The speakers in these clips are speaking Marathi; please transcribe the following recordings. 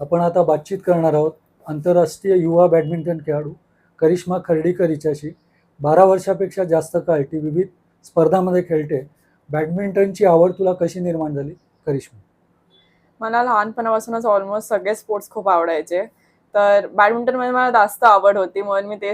आपण आता बातचीत करणार आहोत आंतरराष्ट्रीय युवा बॅडमिंटन खेळाडू करिश्मा खर्डीकर हिच्याशी. बारा वर्षापेक्षा जास्त काळ ती विविध स्पर्धामध्ये खेळते. बॅडमिंटनची आवड तुला कशी निर्माण झाली? करिश्मा. मला लहानपणापासूनच ऑलमोस्ट सगळे स्पोर्ट्स खूप आवडायचे. तर बॅडमिंटनमध्ये मला जास्त आवड होती म्हणून मी ते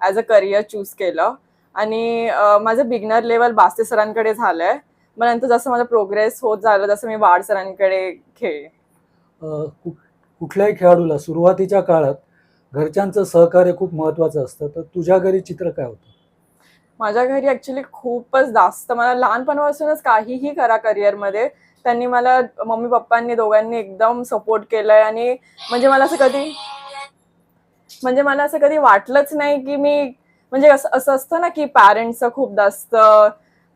ॲज अ करिअर चूज केलं. आणि माझं बिगनर लेवल बास्ते सरांकडे झालं आहे मग नंतर जसं माझं प्रोग्रेस होत झालं तसं मी वाड सरांकडे खेळ कुठल्याही खेळाडूला सुरुवातीच्या काळात घरच्यांचं सहकार्य खूप महत्त्वाचं असतं. तर तुझ्या घरी चित्र काय होतं? माझ्या घरी ॲक्च्युली खूपच जास्त. मला लहानपणापासूनच काहीही करा करिअरमध्ये. त्यांनी मला मम्मी पप्पांनी दोघांनी एकदम सपोर्ट केलाय आणि म्हणजे मला असं कधी म्हणजे मला असं कधी वाटलंच नाही की मी म्हणजे असं असं असतं ना की पॅरेंट्सचं खूप जास्त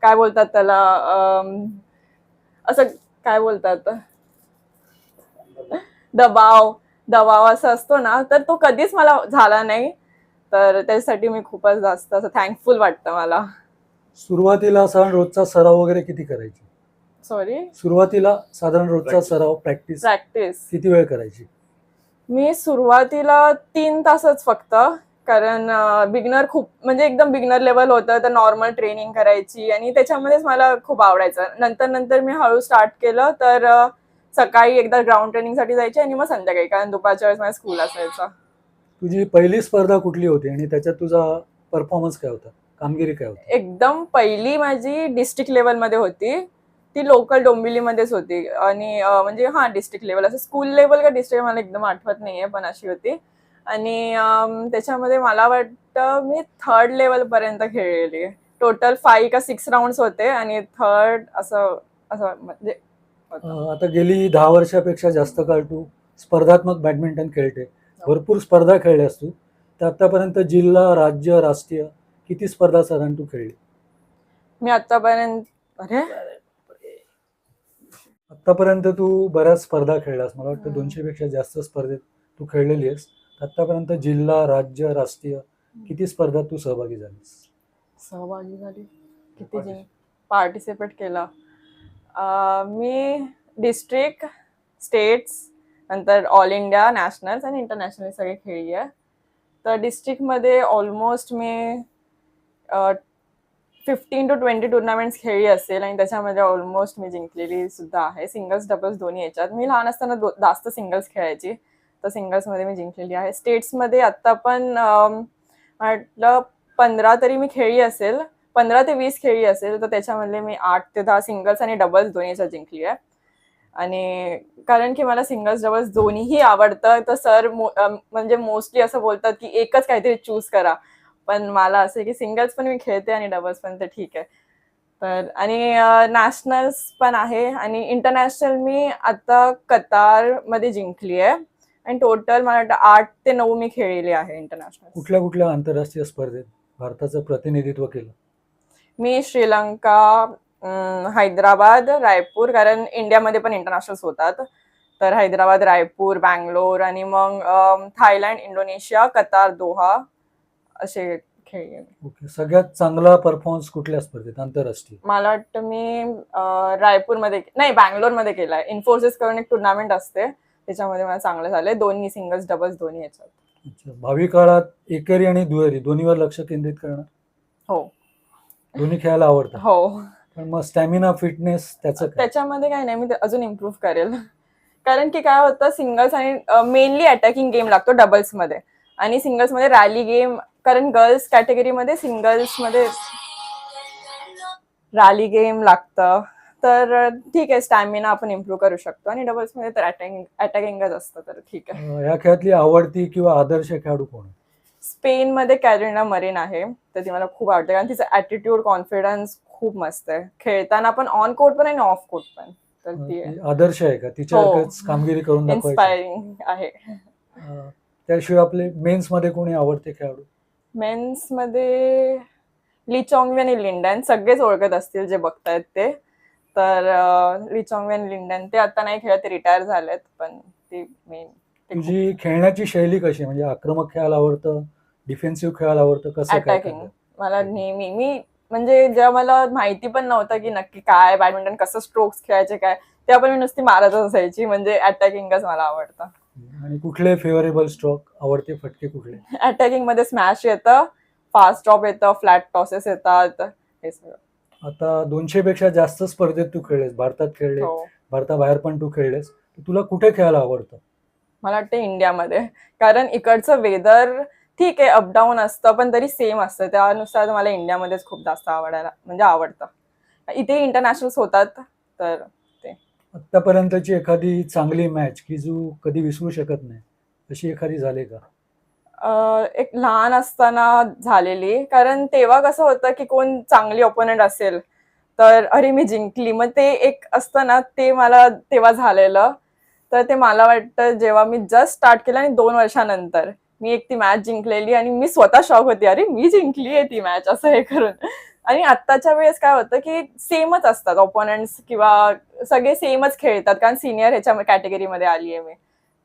काय बोलतात त्याला असं काय बोलतात? दबाव दबाव असं असतो ना तर तो कधीच मला झाला नाही. तर त्याच्यासाठी मी खूपच जास्त असं थँकफुल वाटतं मला. सुरुवातीला साधारण रोजचा सराव वगैरे किती करायची? सॉरी सुरुवातीला साधारण रोजचा सराव प्रॅक्टिस प्रॅक्टिस किती वेळ करायची? मी सुरुवातीला तीन तासच फक्त कारण बिगनर खूप म्हणजे एकदम बिगनर लेवल होतं तर नॉर्मल ट्रेनिंग करायची आणि त्याच्यामध्येच मला खूप आवडायचं. नंतर नंतर मी हळू स्टार्ट केलं तर सकाळी एकदा ग्राउंड ट्रेनिंगसाठी जायची आणि मग संध्याकाळी कारण दुपारच्या वेळेस माझा स्कूल असायचा. तुझी पहिली स्पर्धा कुठली होती आणि त्याच्यात तुझा परफॉर्मन्स काय होता? कामगिरी काय होती? एकदम पहिली माझी डिस्ट्रिक्ट लेवलमध्ये होती. ती लोकल डोंबिवलीमध्येच होती. आणि म्हणजे हा डिस्ट्रिक्ट लेवल असं स्कूल लेवल का डिस्ट्रिक्ट मला एकदम आठवत नाहीये पण अशी होती. आणि त्याच्यामध्ये मला वाटतं मी थर्ड लेवल पर्यंत खेळलेली. टोटल फाईव्ह का सिक्स राऊंड होते आणि थर्ड असं असं म्हणजे आता गेली दहा वर्षापेक्षा जास्त काळ तू स्पर्धात्मक बॅडमिंटन खेळते. भरपूर स्पर्धा खेळल्यास तू. तर आतापर्यंत जिल्हा राज्य राष्ट्रीय किती स्पर्धा साधारण तू खेळली? मी आतापर्यंत अरे? आतापर्यंत तू बऱ्याच स्पर्धा खेळलास. मला वाटतं. दोनशे पेक्षा जास्त स्पर्धेत तू खेळलेली आहेस. आतापर्यंत जिल्हा राज्य राष्ट्रीय किती स्पर्धात तू सहभागी झालीस? सहभागी झाली. किती पार्टिसिपेट केला. मी डिस्ट्रिक्ट स्टेट्स नंतर ऑल इंडिया नॅशनल्स आणि इंटरनॅशनल सगळे खेळली आहे. तर डिस्ट्रिक्टमध्ये ऑलमोस्ट मी फिफ्टीन टू ट्वेंटी टुर्नामेंट्स खेळली असेल आणि त्याच्यामध्ये ऑलमोस्ट मी जिंकलेली सुद्धा आहे. सिंगल्स डबल्स दोन्ही याच्यात. मी लहान असताना दो जास्त सिंगल्स खेळायची. तर सिंगल्समध्ये मी जिंकलेली आहे. स्टेट्समध्ये आत्ता पण म्हटलं पंधरा तरी मी खेळली असेल. पंधरा ते वीस खेळी असेल तर त्याच्यामधले मी आठ ते दहा सिंगल्स आणि डबल्स दोन्हीचा जिंकली आहे. आणि कारण की मला सिंगल्स डबल्स दोन्हीही आवडतं तर सर म्हणजे मोस्टली असं बोलतात की एकच काहीतरी चूज करा. पण मला असं की सिंगल्स पण मी खेळते आणि डबल्स पण तर ठीक आहे. तर आणि नॅशनल्स पण आहे. आणि इंटरनॅशनल मी आता कतारमध्ये जिंकली आहे. आणि टोटल मला वाटतं आठ ते नऊ मी खेळलेली आहे इंटरनॅशनल कुठल्या कुठल्या आंतरराष्ट्रीय स्पर्धेत भारताचं प्रतिनिधित्व केलं? मी श्रीलंका हैदराबाद रायपूर कारण इंडियामध्ये पण इंटरनॅशनल्स होतात. तर हैदराबाद रायपूर बँगलोर आणि मग थायलंड इंडोनेशिया कतार दोहा असे खेळले. ओके सगळ्यात चांगला परफॉर्मन्स कुठल्या स्पर्धेत? आंतरराष्ट्रीय. मला वाटतं मी रायपूरमध्ये नाही बँगलोरमध्ये केलाय. इन्फोसिस करून एक टुर्नामेंट असते. त्याच्यामध्ये मला चांगलं झालंय. दोन्ही सिंगल्स डबल्स दोन्ही याच्यात. भावी काळात एकेरी आणि दुहेरी दोन्हीवर लक्ष केंद्रित करणार? हो. दोन्ही खेळायला आवडतं. हो. पण मग स्टॅमिना फिटनेस त्याचं काय? त्याच्यामध्ये काय नाही मी ते अजून इम्प्रूव्ह करेल. कारण की काय होतं सिंगल्स आणि मेनली अटॅकिंग गेम लागतो डबल्समध्ये. आणि सिंगल्समध्ये रॅली गेम कारण गर्ल्स कॅटेगरीमध्ये सिंगल्समध्ये रॅली गेम लागतं. तर ठीक आहे स्टॅमिना आपण इम्प्रूव्ह करू शकतो. आणि डबल्समध्ये तर अटॅकिंग अटॅकिंगच असतं तर ठीक आहे. अं, या खेळातली आवडती किंवा आदर्श खेळाडू कोण? आहे? स्पेनमध्ये कॅरिना मरीन आहे तर ती मला खूप आवडते. कारण तिचा ॲटिट्यूड कॉन्फिडन्स खूप मस्त आहे. खेळताना पण ऑन कोर्ट पण आणि ऑफ कोर्ट पण. तर ती आदर्श आहे का? तिच्यासारखंच कामगिरी करून इन्स्पायरिंग आहे. त्याशिवाय आपले मेन्समध्ये कोणी आवडते खेळाडू? मेन्समध्ये ली चॉंगवी आणि लिंडन सगळेच ओळखत असतील जे बघतायत ते. तर अं, ली चॉंगवी आणि लिंडन ते आता नाही खेळत ते रिटायर झालेत पण ते मेन तुझी खेळण्याची शैली कशी? म्हणजे आक्रमक खेळायला आवडतं? डिफेन्सिव्ह खेळायला आवडतं? कसं काय अटॅकिंग मला नेहमी मी म्हणजे जेव्हा मला माहिती पण नव्हतं की नक्की काय बॅडमिंटन कसं स्ट्रोक्स खेळायचे काय तेव्हा पण मी नुसती मारतच असायची. म्हणजे अटॅकिंगच मला आवडतं. आणि कुठले फेवरेबल स्ट्रोक आवडते फटके कुठले? अटॅकिंगमध्ये स्मॅश येतं फास्ट ड्रॉप येतं फ्लॅट टॉसेस येतात. हे सगळं. आता दोनशे पेक्षा जास्त स्पर्धेत तू खेळलेस. भारतात खेळले हो. भारताबाहेर पण तू खेळलेस. तर तुला कुठे खेळायला आवडतं? मला वाटतं इंडियामध्ये. कारण इकडचं वेदर ठीक आहे अपडाऊन असतं पण तरी सेम असतं. त्यानुसार मला इंडियामध्येच खूप जास्त आवडायला म्हणजे आवडतं. इथे इंटरनॅशनल्स होतात तर आतापर्यंतची एखादी चांगली मॅच की जो कधी विसरू शकत नाही अशी एखादी झाली का? एक लहान असताना झालेली. कारण तेव्हा कसं होतं की कोण चांगली ओपोनंट असेल तर अरे मी जिंकली. मग ते एक असतं ना ते मला तेव्हा झालेलं. तर ते मला वाटतं जेव्हा मी जस्ट स्टार्ट केलं आणि दोन वर्षानंतर मी एक ती मॅच जिंकलेली आणि मी स्वतः शॉक होती अरे मी जिंकली आहे ती मॅच असं हे करून. आणि आत्ताच्या वेळेस काय होतं की सेमच असतात ओपोनंट्स किंवा सगळे सेमच खेळतात कारण सिनियर ह्याच्या कॅटेगरीमध्ये आली आहे मी.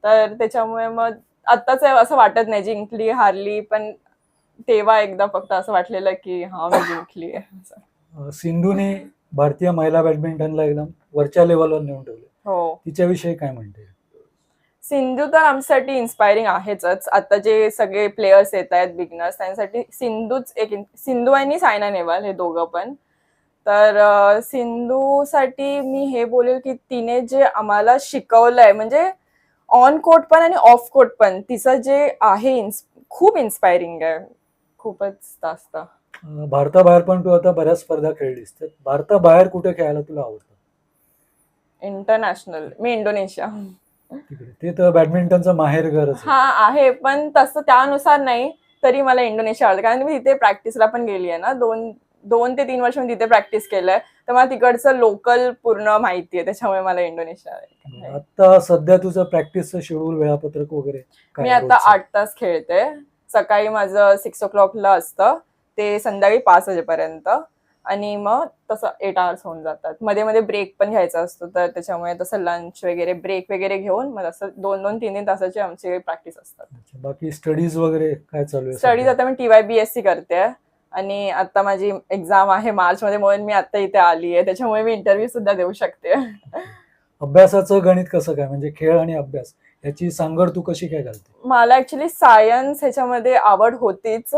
तर त्याच्यामुळे मग आत्ताच असं वाटत नाही जिंकली हारली पण तेव्हा एकदा फक्त असं वाटलेलं की हा मी जिंकली आहे. सिंधूने भारतीय महिला बॅडमिंटनला एकदम वरच्या लेवलवर नेऊन ठेवले. हो. तिच्याविषयी काय म्हणते? सिंधू तर आमच्यासाठी इन्स्पायरिंग आहेच आता जे सगळे प्लेयर्स येत आहेत बिगनर्स त्यांच्यासाठी सिंधूच एक सिंधू आणि सायना नेहवाल हे दोघं पण. तर सिंधूसाठी मी हे बोलेल की तिने जे आम्हाला शिकवलंय म्हणजे ऑन कोर्ट पण आणि ऑफ कोर्ट पण तिचं जे आहे इन्स खूप इन्स्पायरिंग आहे. खूपच जास्त. भारताबाहेर पण तू आता बऱ्याच स्पर्धा खेळलीस. तर भारताबाहेर कुठे खेळायला तुला आवडतं? इंटरनॅशनल मी इंडोनेशिया. तिकडे. ते तर बॅडमिंटनचं माहेरघरच आहे. हा आहे. पण तसं त्यानुसार नाही तरी मला इंडोनेशिया आवडतं. कारण मी तिथे प्रॅक्टिसला पण गेली आहे ना. दोन दोन ते तीन वर्ष मी तिथे प्रॅक्टिस केलंय. तर मला तिकडचं लोकल पूर्ण माहिती आहे त्याच्यामुळे मला इंडोनेशिया आवडतं. आता सध्या तुझं प्रॅक्टिसचं शेड्यूल वेळापत्रक वगैरे काय मी आता रोजचं? आठ तास खेळते. सकाळी माझं सिक्स ओ क्लॉकला असतं. ते संध्याकाळी पाच वाजेपर्यंत. आणि मग तसं एट आवर्स होऊन जातात. मध्ये मध्ये ब्रेक पण घ्यायचा असतो तर त्याच्यामुळे तसं लंच वगैरे ब्रेक वगैरे घेऊन मग असं दोन दोन तीन तीन तासाची आमची प्रॅक्टिस असतात. बाकी स्टडीज वगैरे काय चालू आहे स्टडीज? आता मी T Y B S C करते आणि आता माझी एक्झाम आहे मार्च मध्ये म्हणून मी आता इथे आली आहे. त्याच्यामुळे मी इंटरव्ह्यू सुद्धा देऊ शकते. अभ्यासाचं गणित कसं काय? म्हणजे खेळ आणि अभ्यास याची सांगड तू कशी काय घालते? मला ऍक्च्युली सायन्स ह्याच्यामध्ये आवड होतीच.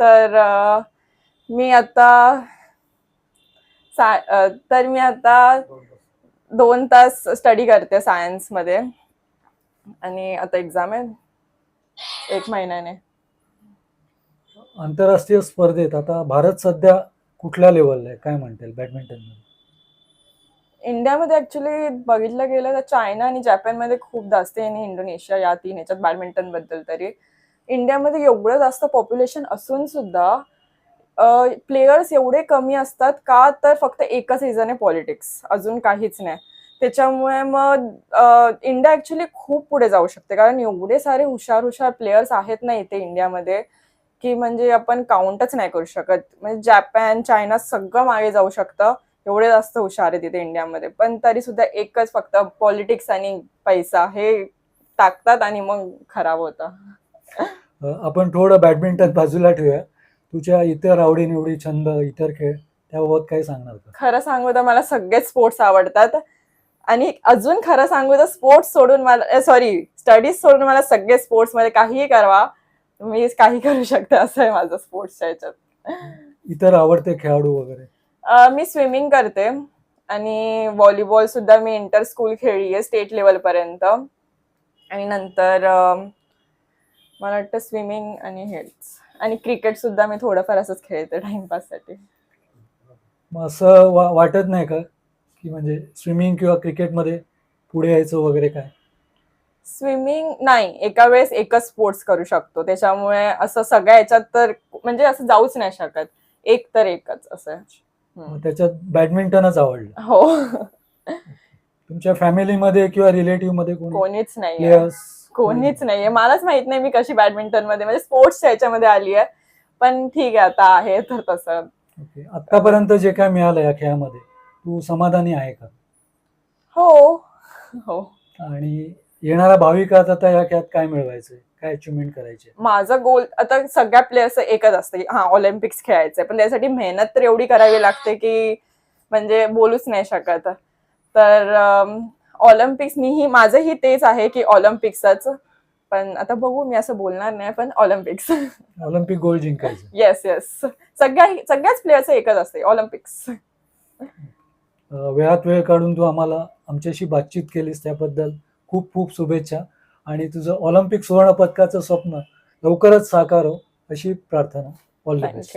तर मी आता सा- तर मी आता दोन तास स्टडी करते सायन्समध्ये. आणि आता एक्झाम आहे. एक महिन्याने. आंतरराष्ट्रीय स्पर्धेत आता भारत सध्या कुठल्या लेवलला आहे? काय म्हणतील? बॅडमिंटनमध्ये? इंडियामध्ये ऍक्च्युली बघितलं गेलं तर चायना आणि जपानमध्ये खूप जास्त आहे आणि इंडोनेशिया या तीन ह्याच्यात बॅडमिंटनबद्दल तरी. इंडियामध्ये एवढं जास्त पॉप्युलेशन असून सुद्धा प्लेयर्स एवढे कमी असतात का? तर फक्त एकच रिझन आहे पॉलिटिक्स अजून काहीच नाही. त्याच्यामुळे मग इंडिया ऍक्च्युली खूप पुढे जाऊ शकते. कारण एवढे सारे हुशार हुशार प्लेयर्स आहेत ना इथे इंडियामध्ये की म्हणजे आपण काउंटच नाही करू शकत. म्हणजे जपान चायना सगळं मागे जाऊ शकतं. एवढे जास्त हुशार आहेत तिथे इंडियामध्ये पण तरी सुद्धा एकच फक्त पॉलिटिक्स आणि पैसा हे टाकतात आणि मग खराब होतं. आपण थोडं बॅडमिंटन बाजूला ठेवूया. तुझ्या इतर आवडीनिवडी छंद इतर खेळ त्याबाबत काय सांगणार का? खरं सांगू तर मला सगळेच स्पोर्ट्स आवडतात. आणि अजून खरं सांगू तर स्पोर्ट्स सोडून मला सॉरी स्टडीज सोडून मला सगळे sports मध्ये काहीही करवा. मी काही करू शकते असं आहे माझं स्पोर्ट्सच्या ह्याच्यात इतर आवडते खेळाडू वगैरे? मी स्विमिंग करते. आणि व्हॉलीबॉल सुद्धा मी इंटर स्कूल खेळली आहे स्टेट लेवल पर्यंत. आणि नंतर मला वाटतं स्विमिंग आणि हेच. आणि क्रिकेट सुद्धा मी थोडंफार असंच खेळते टाइमपाससाठी मग असं वा वाटत नाही का? की म्हणजे स्विमिंग किंवा क्रिकेटमध्ये पुढे यायचं वगैरे काय? स्विमिंग नाही एका वेळेस एकच स्पोर्ट्स करू शकतो. त्याच्यामुळे असं सगळ्या याच्यात तर म्हणजे असं जाऊच नाही शकत. एक तर एकच असं. मग. त्याच्यात बॅडमिंटनच आवडलं. हो. तुमच्या फॅमिलीमध्ये किंवा रिलेटिव्हमध्ये कोणी कोणीच प्लेयर्स कोणीच नाहीये. मलाच माहीत नाही मी कशी बॅडमिंटनमध्ये म्हणजे स्पोर्ट्सच्या ह्याच्यामध्ये आली आहे. पण ठीक आहे आता आहे तर तसं. आतापर्यंत जे काय मिळालं या खेळामध्ये तू समाधानी आहे का? हो. हो. आणि येणाऱ्या भावी काळात आता या खेळात काय मिळवायचंय? काय अचिव्हमेंट करायचे माझं गोल आता सगळ्या प्लेयर्स एकच असतं की हा ऑलिम्पिक्स खेळायचंय. पण त्यासाठी मेहनत तर एवढी करावी लागते की म्हणजे बोलूच नाही शकत. तर अम, ऑलिम्पिक्स मीही माझंही तेच आहे की ऑलिम्पिक्सच. पण आता बघू मी असं बोलणार नाही पण ऑलिम्पिक्स. ऑलिम्पिक गोल्ड जिंकायचं. येस येस सगळ्या सगळ्याच प्लेयरचं एकच असते ऑलिम्पिक्स. वेळात वेळ काढून तू आम्हाला आमच्याशी बातचीत केलीस त्याबद्दल खूप खूप शुभेच्छा. आणि तुझं ऑलिम्पिक सुवर्ण पदकाचं स्वप्न लवकरच साकार हो अशी प्रार्थना. All the best